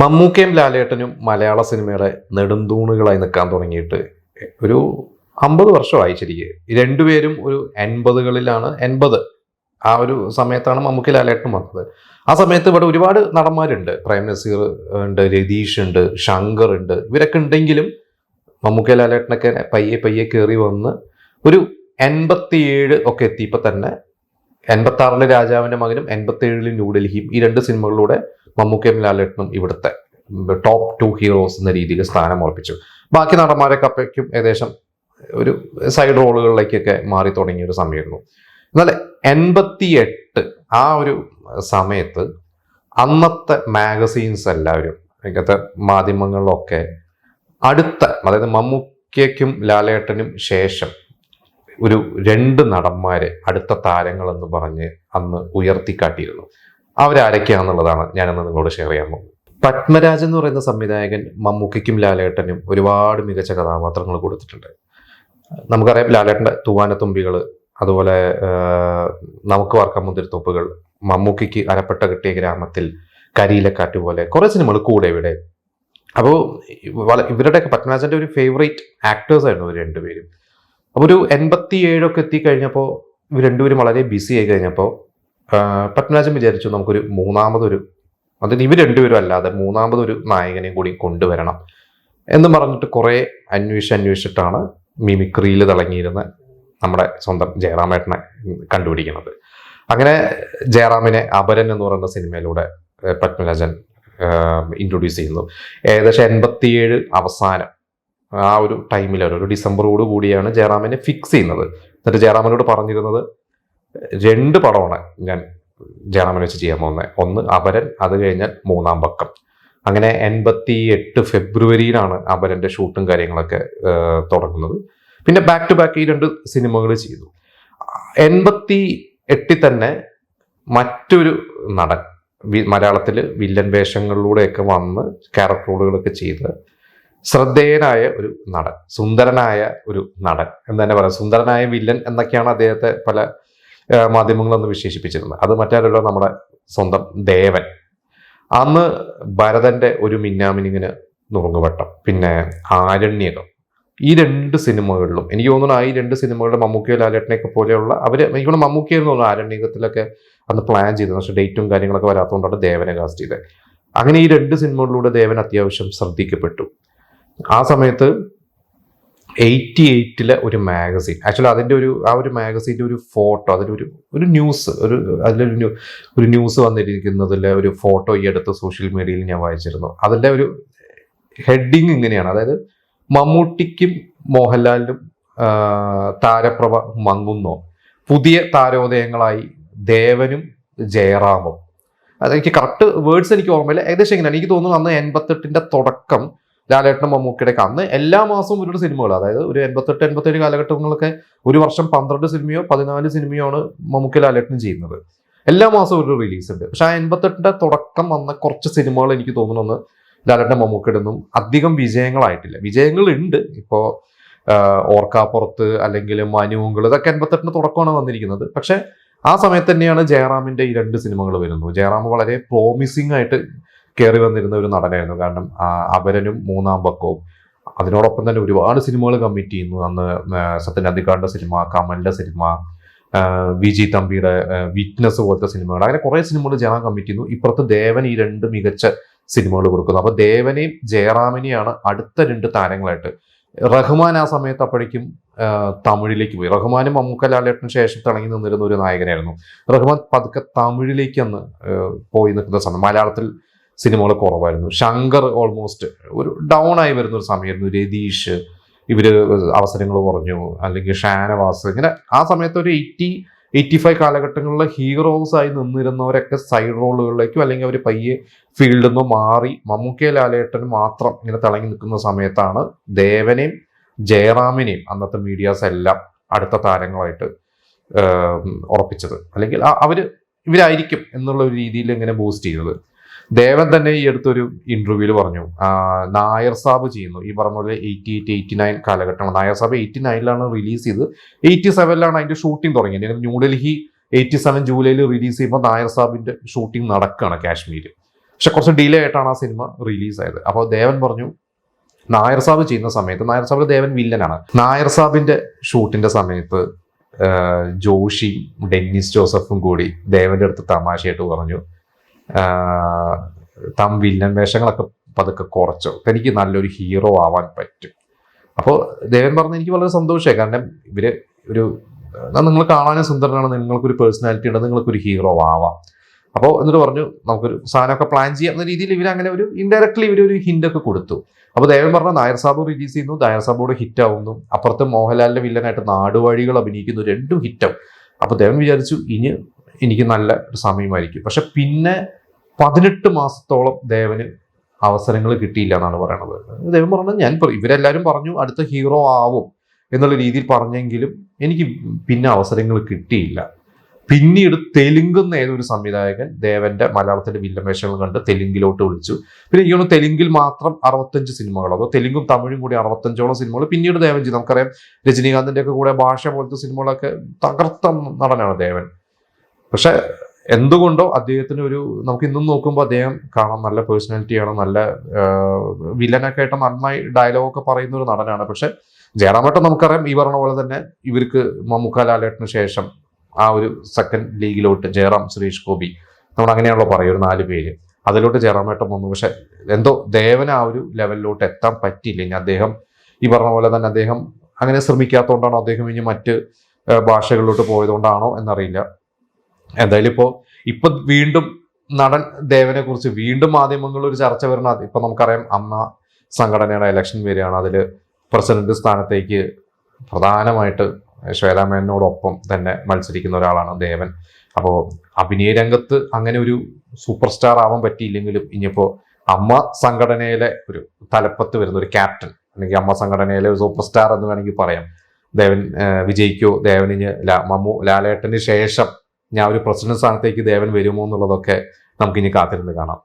മമ്മൂക്കയും ലാലേട്ടനും മലയാള സിനിമയുടെ നെടുന്തൂണുകളായി നിൽക്കാൻ തുടങ്ങിയിട്ട് ഒരു അമ്പത് വർഷമായി ശരിക്ക്. രണ്ടുപേരും ഒരു എൺപതുകളിലാണ് എൺപത്. ആ ഒരു സമയത്താണ് മമ്മൂക്കി ലാലേട്ടൻ വന്നത്. ആ സമയത്ത് ഇവിടെ ഒരുപാട് നടന്മാരുണ്ട്. പ്രേം നസീർ ഉണ്ട് രതീഷ് ഉണ്ട് ശങ്കർ ഉണ്ട്. ഇവരൊക്കെ ഉണ്ടെങ്കിലും മമ്മൂക്കി ലാലേട്ടനൊക്കെ പയ്യെ പയ്യെ കയറി വന്ന് ഒരു എൺപത്തിയേഴ് ഒക്കെ എത്തിയപ്പോൾ തന്നെ എൺപത്തി ആറിലെ രാജാവിന്റെ മകനും എൺപത്തി ഏഴിലെ ന്യൂഡൽഹിയും ഈ രണ്ട് സിനിമകളിലൂടെ മമ്മൂക്കയും ലാലേട്ടനും ഇവിടുത്തെ ടോപ്പ് ടു ഹീറോസ് എന്ന രീതിയിൽ സ്ഥാനം ഉറപ്പിച്ചു. ബാക്കി നടന്മാരൊക്കെ അപ്പോഴേക്കും ഏകദേശം ഒരു സൈഡ് റോളുകളിലേക്കൊക്കെ മാറി തുടങ്ങിയ ഒരു സമയമായിരുന്നു. എന്നാൽ എൺപത്തി എട്ട് ആ ഒരു സമയത്ത് അന്നത്തെ മാഗസീൻസ് എല്ലാവരും ഇങ്ങനത്തെ മാധ്യമങ്ങളിലൊക്കെ അടുത്ത അതായത് മമ്മൂക്കയ്ക്കും ലാലേട്ടനും ശേഷം ഒരു രണ്ട് നടന്മാരെ അടുത്ത താരങ്ങൾ എന്ന് പറഞ്ഞ് അന്ന് ഉയർത്തിക്കാട്ടിയിരുന്നു. അവരാരൊക്കെയാണെന്നുള്ളതാണ് ഞാനിന്ന് നിങ്ങളോട് ഷെയർ ചെയ്യാൻ പോകുന്നത്. പത്മരാജ് എന്ന് പറയുന്ന സംവിധായകൻ മമ്മൂക്കിക്കും ലാലേട്ടനും ഒരുപാട് മികച്ച കഥാപാത്രങ്ങൾ കൊടുത്തിട്ടുണ്ട്. നമുക്കറിയാം ലാലേട്ടന്റെ തൂവാനത്തുമ്പികൾ അതുപോലെ നമുക്ക് വാർക്കാൻ മുന്തിരിത്തോപ്പുകൾ മമ്മൂക്കയ്ക്ക് അരപ്പെട്ട കിട്ടിയ ഗ്രാമത്തിൽ കരിയിലക്കാറ്റ് പോലെ കുറേ സിനിമകൾ കൂടെ ഇവിടെ. അപ്പോൾ ഇവരുടെയൊക്കെ പത്മരാജന്റെ ഒരു ഫേവറേറ്റ് ആക്ടേഴ്സ് ആയിരുന്നു ഇവർ രണ്ടുപേരും. അപ്പോൾ ഒരു എൺപത്തി ഏഴൊക്കെ എത്തിക്കഴിഞ്ഞപ്പോൾ ഇവർ രണ്ടുപേരും വളരെ ബിസി ആയി കഴിഞ്ഞപ്പോൾ പത്മരാജൻ വിചാരിച്ചു നമുക്കൊരു മൂന്നാമതൊരു അതിന് ഇവർ രണ്ടുപേരും അല്ലാതെ മൂന്നാമതൊരു നായകനെയും കൂടി കൊണ്ടുവരണം എന്ന് പറഞ്ഞിട്ട് കുറേ അന്വേഷിച്ച് അന്വേഷിച്ചിട്ടാണ് മിമിക്രിയിൽ തിളങ്ങിയിരുന്ന നമ്മുടെ സ്വന്തം ജയറാമേട്ടനെ കണ്ടുപിടിക്കുന്നത്. അങ്ങനെ ജയറാമിനെ അപരൻ എന്ന് പറയുന്ന സിനിമയിലൂടെ പത്മരാജൻ ഇൻട്രൊഡ്യൂസ് ചെയ്യുന്നു. ഏകദേശം എൺപത്തിയേഴ് അവസാനം ആ ഒരു ടൈമിലാണ് ഒരു ഡിസംബറോട് കൂടിയാണ് ജയറാമിനെ ഫിക്സ് ചെയ്യുന്നത്. എന്നിട്ട് ജയറാമിനോട് പറഞ്ഞിരുന്നത് രണ്ട് പടമാണ് ഞാൻ ജയറാമിനെ വെച്ച് ചെയ്യാൻ പോകുന്നത്. ഒന്ന് അപരൻ അത് കഴിഞ്ഞാൽ മൂന്നാം പക്കം. അങ്ങനെ എൺപത്തി എട്ട് ഫെബ്രുവരിയിലാണ് അപരന്റെ ഷൂട്ടും കാര്യങ്ങളൊക്കെ തുടങ്ങുന്നത്. പിന്നെ ബാക്ക് ടു ബാക്ക് ഈ രണ്ട് സിനിമകൾ ചെയ്തു. എൺപത്തി എട്ടിൽ തന്നെ മറ്റൊരു നടൻ മലയാളത്തിൽ വില്ലൻ വേഷങ്ങളിലൂടെയൊക്കെ വന്ന് ക്യാരക്ടർ റോളുകളൊക്കെ ചെയ്ത് ശ്രദ്ധേയനായ ഒരു നടൻ സുന്ദരനായ ഒരു നടൻ എന്ന് തന്നെ പറയാം. സുന്ദരനായ വില്ലൻ എന്നൊക്കെയാണ് അദ്ദേഹത്തെ പല മാധ്യമങ്ങളൊന്ന് വിശേഷിപ്പിച്ചിരുന്നത്. അത് മറ്റാരല്ലോ? നമ്മുടെ സ്വന്തം ദേവൻ. അന്ന് ഭരതന്റെ ഒരു മിന്നാമിനിങ്ങിന് നുറുങ്ങുവട്ടം. പിന്നെ ആരണ്യകം. ഈ രണ്ട് സിനിമകളിലും എനിക്ക് തോന്നുന്നു ആ ഈ രണ്ട് സിനിമകളുടെ മമ്മൂക്കിയോ ലാലേട്ടനെയൊക്കെ പോലെയുള്ള അവർ എനിക്ക് മമ്മൂക്കിയെന്ന് തോന്നുന്നു ആരണ്യകത്തിലൊക്കെ അന്ന് പ്ലാൻ ചെയ്തത് പക്ഷേ ഡേറ്റും കാര്യങ്ങളൊക്കെ വരാത്തതുകൊണ്ടാണ് ദേവനെ കാസ്റ്റ് ചെയ്തത്. അങ്ങനെ ഈ രണ്ട് സിനിമകളിലൂടെ ദേവൻ അത്യാവശ്യം ശ്രദ്ധിക്കപ്പെട്ടു. ആ സമയത്ത് എയ്റ്റി എയ്റ്റിലെ ഒരു മാഗസിൻ. ആക്ച്വലി അതിന്റെ ഒരു ആ ഒരു മാഗസിന്റെ ഒരു ഫോട്ടോ അതിലൊരു ഒരു ന്യൂസ് ഒരു അതിലൊരു ഒരു ന്യൂസ് വന്നിരിക്കുന്നതിലെ ഒരു ഫോട്ടോ ഈ അടുത്ത് സോഷ്യൽ മീഡിയയിൽ ഞാൻ വായിച്ചിരുന്നു. അതിന്റെ ഒരു ഹെഡിങ് ഇങ്ങനെയാണ്. അതായത് മമ്മൂട്ടിക്കും മോഹൻലാലിനും താരപ്രഭ മങ്ങുന്നോ. പുതിയ താരോദയങ്ങളായി ദേവനും ജയറാമും. അതെനിക്ക് കറക്റ്റ് വേർഡ്സ് എനിക്ക് ഓർമ്മയില്ല. ഏകദേശം ഇങ്ങനെയാണ്. എനിക്ക് തോന്നുന്നു അന്ന് എൺപത്തെട്ടിന്റെ തുടക്കം ലാലേട്ടനും മമ്മൂക്കിയുടെ ഒക്കെ അന്ന് എല്ലാ മാസവും ഒരു സിനിമകൾ അതായത് ഒരു എൺപത്തെട്ട് എൺപത്തേഴ് കാലഘട്ടങ്ങളൊക്കെ ഒരു വർഷം പന്ത്രണ്ട് സിനിമയോ പതിനാല് സിനിമയോ ആണ് മമ്മൂക്കി ലാലേട്ടനും ചെയ്യുന്നത്. എല്ലാ മാസവും ഒരു റിലീസ് ഉണ്ട്. പക്ഷെ ആ എൺപത്തെട്ടിന്റെ തുടക്കം വന്ന കുറച്ച് സിനിമകൾ എനിക്ക് തോന്നുന്നു ലാലേട്ടൻ മമ്മൂക്കിയുടെ ഒന്നും അധികം വിജയങ്ങളായിട്ടില്ല. വിജയങ്ങൾ ഉണ്ട് ഇപ്പോൾ ഓർക്കാപ്പുറത്ത് അല്ലെങ്കിൽ മനുവുകൾ ഇതൊക്കെ എൺപത്തെട്ടിന് തുടക്കമാണ് വന്നിരിക്കുന്നത്. പക്ഷെ ആ സമയത്ത് തന്നെയാണ് ജയറാമിന്റെ ഈ രണ്ട് സിനിമകൾ വരുന്നത്. ജയറാം വളരെ പ്രോമിസിംഗ് ആയിട്ട് കയറി വന്നിരുന്ന ഒരു നടനായിരുന്നു. കാരണം അപരനും മൂന്നാം പക്കവും. അതിനോടൊപ്പം തന്നെ ഒരുപാട് സിനിമകൾ കമ്മിറ്റ് ചെയ്യുന്നു. അന്ന് സത്യൻ അധികാറിന്റെ സിനിമ കമലിന്റെ സിനിമ വി വിജി തമ്പിയുടെ വിറ്റ്നസ് പോലത്തെ സിനിമകൾ. അങ്ങനെ കുറെ സിനിമകൾ ജയറാം കമ്മിറ്റ് ചെയ്യുന്നു. ഇപ്പുറത്ത് ദേവൻ ഈ രണ്ട് മികച്ച സിനിമകൾ കൊടുക്കുന്നു. അപ്പൊ ദേവനെയും ജയറാമിനെയാണ് അടുത്ത രണ്ട് താരങ്ങളായിട്ട്. റഹ്മാൻ ആ സമയത്ത് അപ്പോഴേക്കും തമിഴിലേക്ക് പോയി. റഹ്മാനും മമ്മൂക്ക ലാലേട്ടന് ശേഷം തിളങ്ങി നിന്നിരുന്ന ഒരു നായകനായിരുന്നു. റഹ്മാൻ പതുക്കെ തമിഴിലേക്ക് അന്ന് പോയി നിൽക്കുന്ന സമയം. മലയാളത്തിൽ സിനിമകൾ കുറവായിരുന്നു. ശങ്കർ ഓൾമോസ്റ്റ് ഒരു ഡൗൺ ആയി വരുന്ന ഒരു സമയമായിരുന്നു. രതീഷ് ഇവർ അവസരങ്ങൾ കുറഞ്ഞു. അല്ലെങ്കിൽ ഷാനവാസ് ഇങ്ങനെ ആ സമയത്ത് ഒരു എയ്റ്റി എയ്റ്റി ഫൈവ് കാലഘട്ടങ്ങളിലെ ഹീറോസ് ആയി നിന്നിരുന്നവരൊക്കെ സൈഡ് റോളുകളിലേക്കും അല്ലെങ്കിൽ അവർ പയ്യെ ഫീൽഡിൽ നിന്ന് മാറി മമ്മൂക്കെ ലാലേട്ടൻ മാത്രം ഇങ്ങനെ തിളങ്ങി നിൽക്കുന്ന സമയത്താണ് ദേവനെയും ജയറാമിനെയും അന്നത്തെ മീഡിയാസ് എല്ലാം അടുത്ത താരങ്ങളായിട്ട് ഉറപ്പിച്ചത്. അല്ലെങ്കിൽ അവർ ഇവരായിരിക്കും എന്നുള്ള ഒരു രീതിയിൽ ഇങ്ങനെ ബൂസ്റ്റ് ചെയ്യുന്നത് ദേവൻ തന്നെ ഈ അടുത്തൊരു ഇന്റർവ്യൂവിൽ പറഞ്ഞു. നായർ സാബ് ചെയ്യുന്നു. ഈ പറഞ്ഞ പോലെ എയ്റ്റി എയ്റ്റ് എയ്റ്റി നയൻ കാലഘട്ടമാണ്. നായർ സാബ് എയ്റ്റി നയനിലാണ് റിലീസ് ചെയ്ത് എയ്റ്റി സെവനിലാണ് അതിന്റെ ഷൂട്ടിംഗ് തുടങ്ങിയത്. ന്യൂഡൽഹി എയ്റ്റി സെവൻ ജൂലൈയിൽ റിലീസ് ചെയ്യുമ്പോൾ നായർ സാബിന്റെ ഷൂട്ടിംഗ് നടക്കുകയാണ് കാശ്മീർ പക്ഷെ കുറച്ച് ഡിലേ ആയിട്ടാണ് ആ സിനിമ റിലീസ് ആയത്. അപ്പോൾ ദേവൻ പറഞ്ഞു നായർ സാബ് ചെയ്യുന്ന സമയത്ത് നായർ സാബിൽ ദേവൻ വില്ലനാണ് നായർ സാബിന്റെ ഷൂട്ടിന്റെ സമയത്ത് ജോഷി ഡെന്നിസ് ജോസഫും കൂടി ദേവന്റെ അടുത്ത് തമാശയായിട്ട് പറഞ്ഞു. താൻ വില്ലൻ വേഷങ്ങളൊക്കെ പതുക്കെ കുറച്ചോ. തനിക്ക് നല്ലൊരു ഹീറോ ആവാൻ പറ്റും. അപ്പോൾ ദേവൻ പറഞ്ഞ എനിക്ക് വളരെ സന്തോഷമായി. കാരണം ഇവർ ഒരു നിങ്ങൾ കാണാനും സുന്ദരനാണ്. നിങ്ങൾക്കൊരു പേഴ്സണാലിറ്റി ഉണ്ട്. നിങ്ങൾക്കൊരു ഹീറോ ആവാം. അപ്പോൾ എന്നിട്ട് പറഞ്ഞു നമുക്കൊരു സാധനമൊക്കെ പ്ലാൻ ചെയ്യാം. എന്ന രീതിയിൽ ഇവർ അങ്ങനെ ഒരു ഇൻഡയറക്ട്ലി ഇവർ ഒരു ഹിന്റ് ഒക്കെ കൊടുത്തു. അപ്പോൾ ദേവൻ പറഞ്ഞ നായർ സാബു റിലീസ് ചെയ്യുന്നു. നായർ സാബോട് ഹിറ്റ് ആവുന്നു. അപ്പുറത്ത് മോഹൻലാലിന്റെ വില്ലനായിട്ട് നാടുവഴികൾ അഭിനയിക്കുന്നു. രണ്ടും ഹിറ്റാവും അപ്പോൾ ദേവൻ വിചാരിച്ചു ഇനി എനിക്ക് നല്ല ഒരു സമയമായിരിക്കും. പക്ഷെ പിന്നെ പതിനെട്ട് മാസത്തോളം ദേവന് അവസരങ്ങൾ കിട്ടിയില്ല എന്നാണ് പറയണത്. ദേവൻ പറഞ്ഞത് ഞാൻ ഇവരെല്ലാവരും പറഞ്ഞു അടുത്ത ഹീറോ ആവും എന്നുള്ള രീതിയിൽ പറഞ്ഞെങ്കിലും എനിക്ക് പിന്നെ അവസരങ്ങൾ കിട്ടിയില്ല. പിന്നീട് തെലുങ്കുന്ന ഏതൊരു സംവിധായകൻ ദേവന്റെ മലയാളത്തിന്റെ വില്ലമേഷങ്ങൾ കണ്ട് തെലുങ്കിലോട്ട് വിളിച്ചു പിന്നെ ഈ ഒന്ന് തെലുങ്കിൽ മാത്രം അറുപത്തഞ്ച് സിനിമകൾ അതോ തെലുങ്കും തമിഴും കൂടി അറുപത്തഞ്ചോളം സിനിമകൾ പിന്നീട് ദേവൻ ചെയ്തു നമുക്കറിയാം രജനീകാന്തിന്റെ ഒക്കെ കൂടെ ഭാഷ പോലത്തെ സിനിമകളൊക്കെ തകർത്ത നടനാണ് ദേവൻ. പക്ഷെ എന്തുകൊണ്ടോ അദ്ദേഹത്തിന് ഒരു നമുക്ക് ഇന്നും നോക്കുമ്പോൾ അദ്ദേഹം കാണാൻ നല്ല പേഴ്സണാലിറ്റിയാണ് നല്ല വില്ലനൊക്കെ ആയിട്ട് നന്നായി ഡയലോഗൊക്കെ പറയുന്ന ഒരു നടനാണ്. പക്ഷെ ജയറാമേട്ടൻ നമുക്കറിയാം ഈ പറഞ്ഞ പോലെ തന്നെ ഇവർക്ക് മമ്മൂക്ക ലാലേട്ടന് ശേഷം ആ ഒരു സെക്കൻഡ് ലീഗിലോട്ട് ജയറാം സുരേഷ് ഗോപി നമ്മൾ അങ്ങനെയാണല്ലോ പറയുക ഒരു നാല് പേര്. അതിലോട്ട് ജയറാമേട്ടൻ വന്നു. പക്ഷെ എന്തോ ദേവന ആ ഒരു ലെവലിലോട്ട് എത്താൻ പറ്റിയില്ല. ഇനി അദ്ദേഹം ഈ പറഞ്ഞ പോലെ തന്നെ അദ്ദേഹം അങ്ങനെ ശ്രമിക്കാത്തതുകൊണ്ടാണോ അദ്ദേഹം ഇനി മറ്റ് ഭാഷകളിലോട്ട് പോയതുകൊണ്ടാണോ എന്നറിയില്ല. എന്തായാലും ഇപ്പോൾ ഇപ്പൊ വീണ്ടും നടൻ ദേവനെ കുറിച്ച് വീണ്ടും മാധ്യമങ്ങളിൽ ഒരു ചർച്ച അത് ഇപ്പൊ നമുക്കറിയാം അമ്മ സംഘടനയുടെ ഇലക്ഷൻ വരികയാണ്. അതിൽ പ്രസിഡന്റ് സ്ഥാനത്തേക്ക് പ്രധാനമായിട്ട് ശ്വേതാമേനോടൊപ്പം തന്നെ മത്സരിക്കുന്ന ഒരാളാണ് ദേവൻ. അപ്പോൾ അഭിനയ രംഗത്ത് അങ്ങനെ ഒരു സൂപ്പർ സ്റ്റാർ ആവാൻ പറ്റിയില്ലെങ്കിലും ഇനിയിപ്പോൾ അമ്മ സംഘടനയിലെ ഒരു തലപ്പത്ത് വരുന്ന ഒരു ക്യാപ്റ്റൻ അല്ലെങ്കിൽ അമ്മ സംഘടനയിലെ ഒരു സൂപ്പർ സ്റ്റാർ എന്ന് വേണമെങ്കിൽ പറയാം. ദേവൻ വിജയിക്കോ? ദേവനിന് മമ്മു ലാലേട്ടന് ശേഷം ഞാൻ ഒരു പ്രസിഡന്റ് സ്ഥാനത്തേക്ക് ദേവൻ വരുമോ എന്നുള്ളതൊക്കെ നമുക്കിനി കാത്തിരുന്ന് കാണാം.